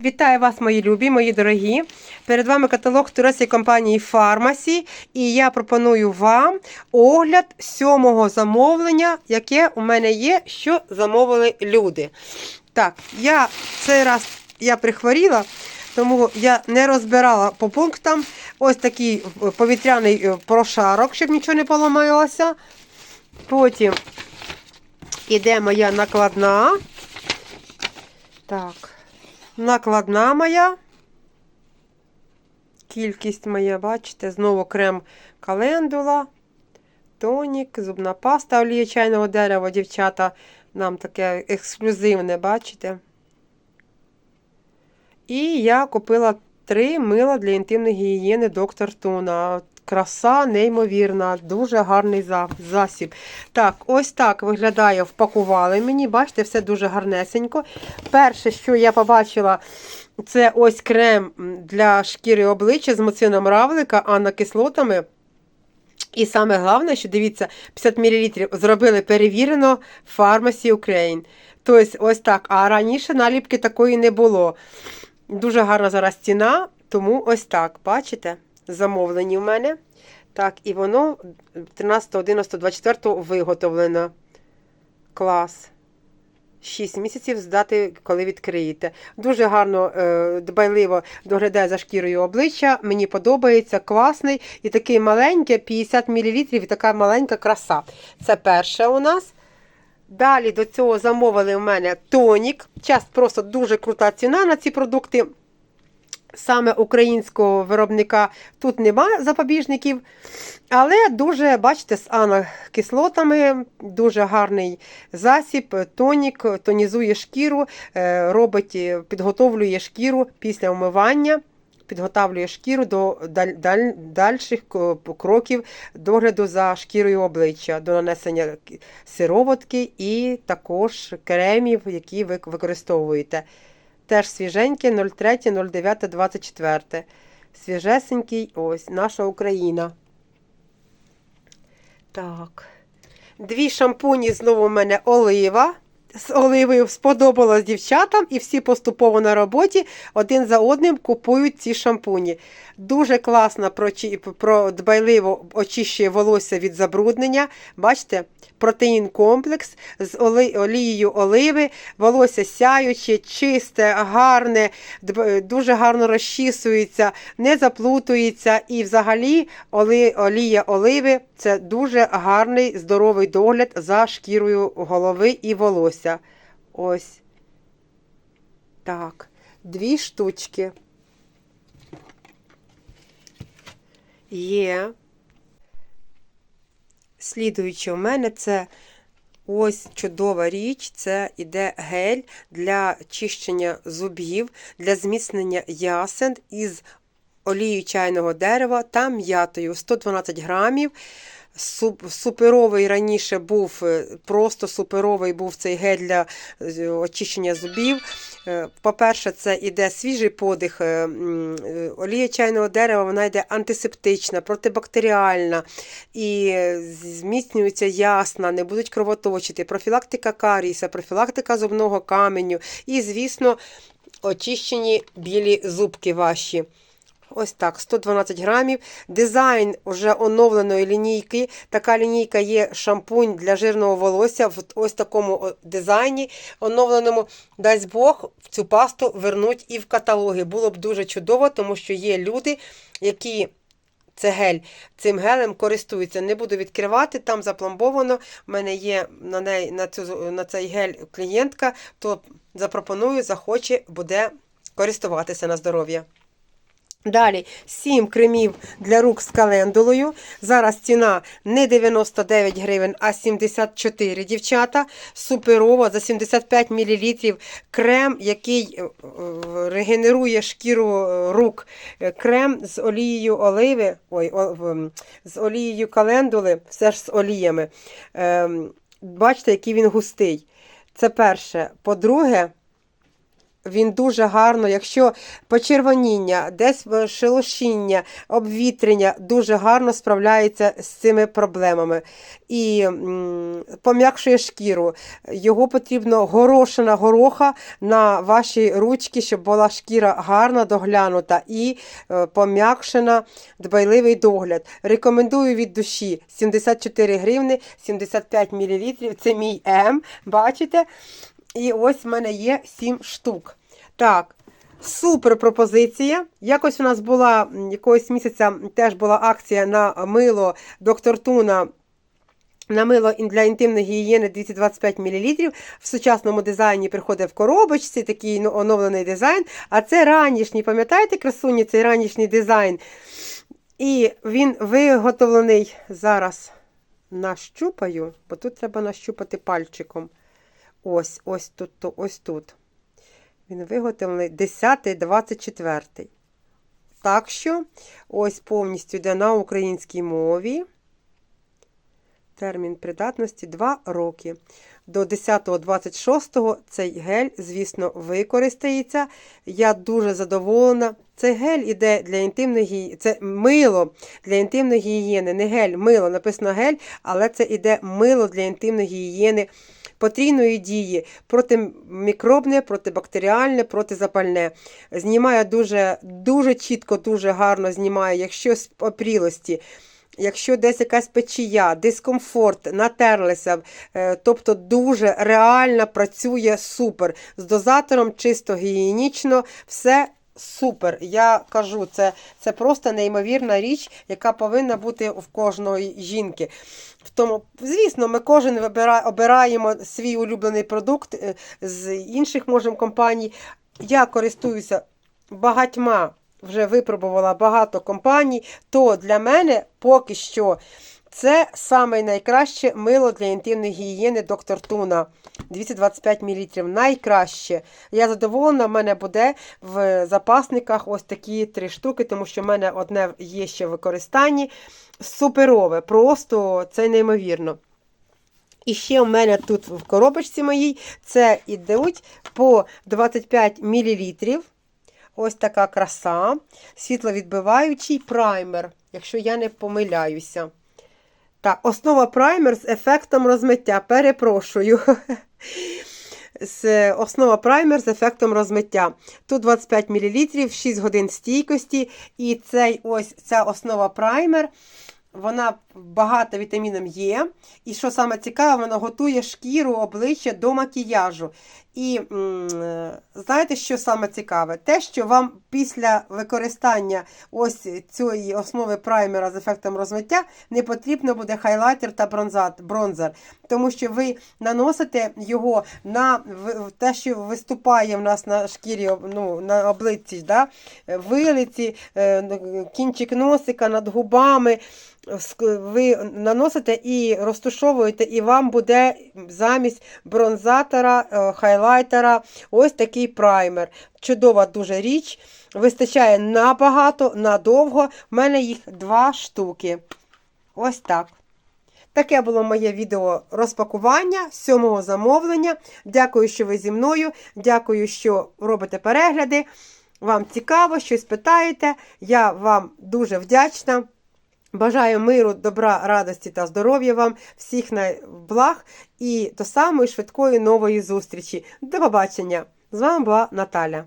Вітаю вас, мої любі, мої дорогі. Перед вами каталог турецької компанії Фармасі. І я пропоную вам огляд сьомого замовлення, яке у мене є, що замовили люди. Так, я цей раз я прихворіла, тому я не розбирала по пунктам. Ось такий е, повітряний е, прошарок, щоб нічого не поламалося. Потім іде моя накладна. Так. Накладна моя. Кількість моя, бачите, знову крем календула, тонік, зубна паста олія чайного дерева, дівчата. Нам таке ексклюзивне, бачите? І я купила три мила для інтимної гігієни доктор Туна. Краса неймовірна, дуже гарний засіб. Так, ось так виглядає, впакували мені. Бачите, все дуже гарнесенько. Перше, що я побачила, це ось крем для шкіри обличчя з моцином равлика, анакислотами. І саме головне, що дивіться, 50 мл зробили перевірено в Pharmacy Ukraine. Тобто, ось так. А раніше наліпки такої не було. Дуже гарна зараз ціна, тому ось так. Бачите? Замовлені в мене. Так, і воно 13.11.24 виготовлено. Клас. 6 місяців здати, коли відкриєте. Дуже гарно, е, дбайливо доглядає за шкірою обличчя. Мені подобається, класний. І такий маленький, 50 мл, і така маленька краса. Це перше у нас. Далі до цього замовили у мене тонік. Час просто дуже крута ціна на ці продукти. Саме українського виробника тут немає запобіжників. Але дуже, бачите, з анокислотами, дуже гарний засіб, тонік, тонізує шкіру, е, робить, підготовлює шкіру після вмивання, підготовлює шкіру до даль, даль, дальших кроків догляду за шкірою обличчя, до нанесення сироватки і також кремів, які ви використовуєте. Теж свіженьке 03, 09, 24. Свіжесенький, ось, наша Україна. Так. Дві шампуні знову в мене олива. З оливою сподобалось дівчатам, і всі поступово на роботі один за одним купують ці шампуні. Дуже класно про дбайливо очищує волосся від забруднення. Бачите, протеїн комплекс з олією оливи, волосся сяюче, чисте, гарне, дуже гарно розчісується, не заплутується. І взагалі олія оливи це дуже гарний здоровий догляд за шкірою голови і волосся. Ось. Так, дві штучки. Є. Слідуючи у мене це ось чудова річ. Це іде гель для чищення зубів, для зміцнення ясен із олією чайного дерева та м'ятою 112 грамів. Суперовий раніше був, е, просто суперовий був цей гель для очищення зубів. Е, По-перше, це іде свіжий подих. е, Олія чайного дерева, вона йде антисептична, протибактеріальна і зміцнюється ясна, не будуть кровоточити, профілактика каріса, профілактика зубного каменю і, звісно, очищені білі зубки ваші. Ось так, 112 грамів. Дизайн вже оновленої лінійки. Така лінійка є шампунь для жирного волосся в ось такому дизайні оновленому. Дасть Бог, цю пасту вернуть і в каталоги. Було б дуже чудово, тому що є люди, які. Це гель. Цим гелем користуються. Не буду відкривати, там запломбовано. У мене є на неї, на, цю, на цей гель клієнтка, то запропоную, захоче, буде користуватися на здоров'я. Далі 7 кремів для рук з календулою. Зараз ціна не 99 гривень, а 74 дівчата. Суперово за 75 мл крем, який е, е, регенерує шкіру е, рук. Крем з олією оливи, ой, з олією календули, все ж з оліями. Ем, Бачите, який він густий. Це перше. По-друге, він дуже гарно, якщо почервоніння, десь шелушіння, обвітрення, дуже гарно справляється з цими проблемами. І пом'якшує шкіру. Його потрібно горошина гороха на ваші ручки, щоб була шкіра гарна, доглянута і е, пом'якшена, дбайливий догляд. Рекомендую від душі 74 гривни, 75 мл. Це мій М. Бачите? І ось в мене є 7 штук. Так, супер пропозиція. Якось у нас була якогось місяця теж була акція на мило доктор Туна. На мило для інтимної гігієни 225 мл. В сучасному дизайні приходить в коробочці, такий ну, оновлений дизайн. А це ранішній, пам'ятаєте, красуні, цей ранішній дизайн? І він виготовлений зараз нащупаю, бо тут треба нащупати пальчиком. Ось, ось тут, ось тут. Він виготовлений 10-24. Так що, ось повністю йде на українській мові. Термін придатності 2 роки. До 10.26 цей гель, звісно, використається. Я дуже задоволена. Цей гель іде для інтимної гігієни. Це мило для інтимної гігієни. Не гель, мило. Написано гель, але це іде мило для інтимної гігієни потрійної дії протимікробне, протибактеріальне, протизапальне. Знімає дуже, дуже чітко, дуже гарно знімає, якщо з опрілості. Якщо десь якась печія, дискомфорт, натерлися, е, тобто дуже реально працює супер. З дозатором чисто гігієнічно, все супер. Я кажу, це, це просто неймовірна річ, яка повинна бути в кожної жінки. В тому, звісно, ми кожен вибира, обираємо свій улюблений продукт е, з інших можемо компаній. Я користуюся багатьма вже випробувала багато компаній, то для мене поки що це саме найкраще мило для інтимної гігієни доктор Туна. 225 мл. Найкраще. Я задоволена, в мене буде в запасниках ось такі три штуки, тому що в мене одне є ще в використанні. Суперове, просто це неймовірно. І ще в мене тут в коробочці моїй це ідуть по 25 мл. Ось така краса, світловідбиваючий праймер, якщо я не помиляюся. Так, основа праймер з ефектом розмиття. Перепрошую. З основа праймер з ефектом розмиття. Тут 25 мл, 6 годин стійкості. І цей ось ця основа праймер. Вона багата вітаміном Є. І що саме цікаве, вона готує шкіру обличчя до макіяжу. І е, знаєте, що саме цікаве? Те, що вам після використання ось цієї основи праймера з ефектом розмиття не потрібно буде хайлайтер та бронзер, тому що ви наносите його на те, що виступає в нас на шкірі, ну, на обличчі, да? вилиці, е, кінчик носика над губами. Ви наносите і розтушовуєте, і вам буде замість бронзатора, е, хайлайтера ось такий праймер. Чудова дуже річ. Вистачає набагато, надовго. У мене їх два штуки. Ось так. Таке було моє відео розпакування сьомого замовлення. Дякую, що ви зі мною. Дякую, що робите перегляди. Вам цікаво, щось питаєте. Я вам дуже вдячна. Бажаю миру, добра, радості та здоров'я вам, всіх найблаг і до самої швидкої нової зустрічі. До побачення! З вами була Наталя.